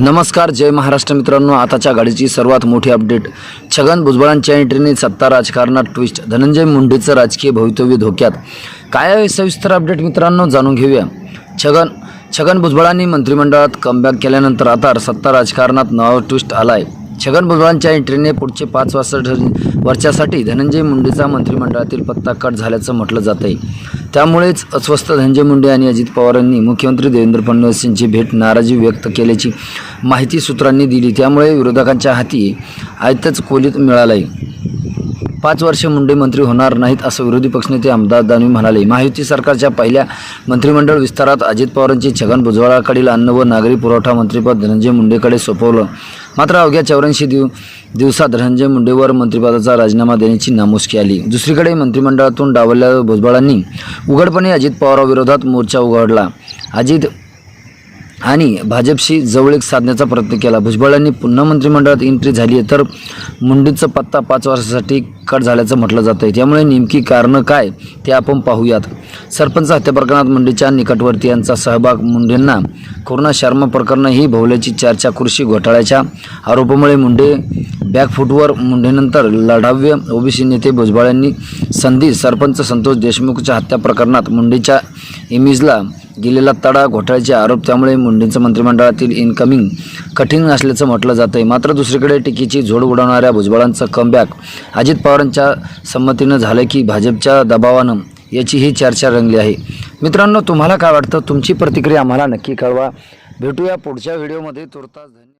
नमस्कार जय महाराष्ट्र मित्रांनो. आताच्या गाडीची सर्वात मोठी अपडेट. छगन भुजबळांच्या एंट्रीने सत्ता राजकारणात ट्विस्ट धनंजय मुंडेचं राजकीय भवितव्य धोक्यात. काय आहे सविस्तर अपडेट मित्रांनो जाणून घेऊया. छगन छगन भुजबळांनी मंत्रिमंडळात कमबॅक केल्यानंतर आता सत्ता राजकारणात नवा ट्विस्ट आला आहे छगन भुजबळांच्या एंट्रीने पुढचे पाच वाजता वर्षासाठी धनंजय मुंडेचा मंत्रिमंडळातील पत्ता कट झाल्याचं म्हटलं जात आहे त्यामुळेच अस्वस्थ धनंजय मुंडे आणि अजित पवारांनी मुख्यमंत्री देवेंद्र फडणवीस यांची भेट नाराजी व्यक्त केल्याची माहिती सूत्रांनी दिली. त्यामुळे विरोधकांच्या हाती आयतच कोलीत मिळालं आहे पाच वर्ष मुंडे मंत्री होणार नाहीत असं विरोधी पक्षनेते आमदार दानवे म्हणाले. महायुती सरकारच्या पहिल्या मंत्रिमंडळ विस्तारात अजित पवारांची छगन भुजबळाकडील अन्न व नागरी पुरवठा मंत्रिपद धनंजय मुंडेकडे सोपवलं. मात्र अवघ्या चौऱ्याऐंशी दिव दिवसात धनंजय मुंडेवर मंत्रिपदाचा राजीनामा देण्याची नामुष्की आली. दुसरीकडे मंत्रिमंडळातून डावलल्या भुजबळांनी उघडपणे अजित पवाराविरोधात मोर्चा उघडला. अजित आणि भाजपशी जवळीक साधण्याचा प्रयत्न केला. भुजबळांनी पुन्हा मंत्रिमंडळात एंट्री झाली आहे तर मुंडेचं पत्ता पाच वर्षासाठी कट झाल्याचं म्हटलं जातं आहे त्यामुळे नेमकी कारणं काय ते आपण पाहूयात. सरपंच हत्या प्रकरणात मुंडेच्या निकटवर्ती यांचा सहभाग मुंडेंना कोरोना शर्मा प्रकरणं ही भोवल्याची चर्चा कृषी घोटाळ्याच्या आरोपामुळे मुंडे बॅकफूटवर मुंडेनंतर लढाव्य ओबीसी नेते भुजबळांनी संधी सरपंच संतोष देशमुखच्या हत्या प्रकरणात मुंडेच्या इमेजला गेलेला तडा घोटाळ्याचे आरोप त्यामुळे मुंडेंचं मंत्रिमंडळातील इनकमिंग कठीण असल्याचं म्हटलं जातं आहे मात्र दुसरीकडे टीकेची झोड उडवणाऱ्या भुजबळांचं कमबॅक अजित पवारांच्या संमतीनं झालं की भाजपच्या दबावानं याची ही चर्चा रंगली आहे. मित्रांनो तुम्हाला काय वाटतं? तुमची प्रतिक्रिया आम्हाला नक्की कळवा. भेटूया पुढच्या व्हिडिओमध्ये. तुर्तास धन्यवाद.